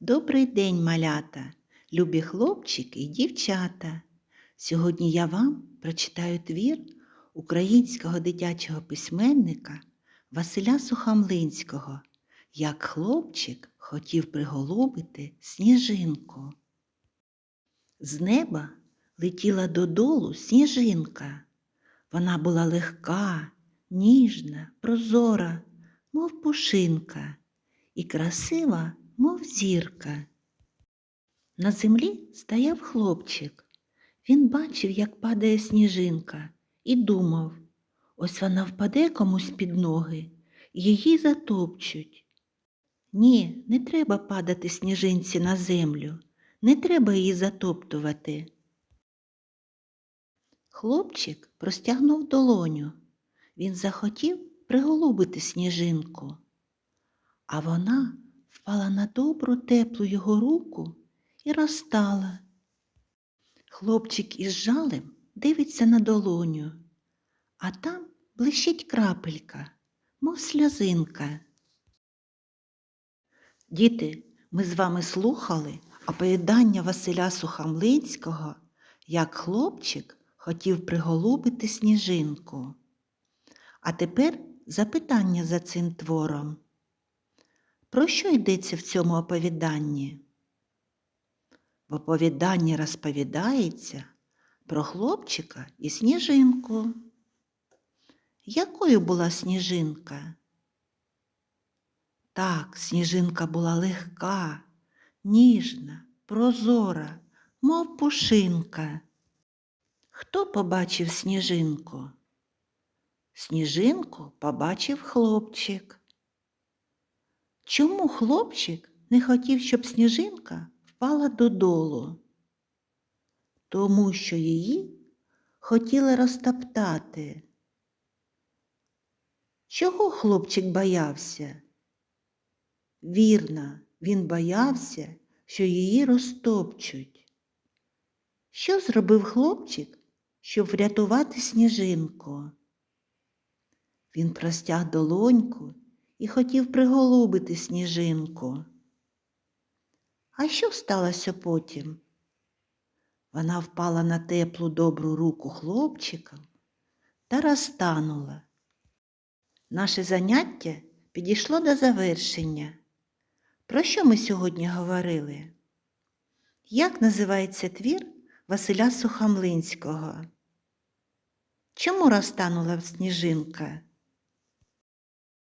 Добрий день, малята, любі хлопчики і дівчата. Сьогодні я вам прочитаю твір українського дитячого письменника Василя Сухамлинського Як хлопчик хотів приголубити сніжинку. З неба летіла додолу сніжинка. Вона була легка, ніжна, прозора, мов пушинка, і красива, мов зірка. На землі стояв хлопчик. Він бачив, як падає сніжинка, і думав, ось вона впаде комусь під ноги, її затопчуть. Ні, не треба падати сніжинці на землю, не треба її затоптувати. Хлопчик простягнув долоню. Він захотів приголубити сніжинку, а вона впала на добру теплу його руку і розтала. Хлопчик із жалем дивиться на долоню, а там блищить крапелька, мов сльозинка. Діти, ми з вами слухали оповідання Василя Сухамлинського, як хлопчик хотів приголубити сніжинку. А тепер запитання за цим твором. Про що йдеться в цьому оповіданні? В оповіданні розповідається про хлопчика і сніжинку. Якою була сніжинка? Так, сніжинка була легка, ніжна, прозора, мов пушинка. Хто побачив сніжинку? Сніжинку побачив хлопчик. Чому хлопчик не хотів, щоб сніжинка впала додолу? Тому що її хотіли розтоптати. Чого хлопчик боявся? Вірно, він боявся, що її розтопчуть. Що зробив хлопчик, щоб врятувати сніжинку? Він простяг долоньку і хотів приголубити сніжинку. А що сталося потім? Вона впала на теплу добру руку хлопчика та розтанула. Наше заняття підійшло до завершення. Про що ми сьогодні говорили? Як називається твір Василя Сухамлинського? Чому розтанула сніжинка?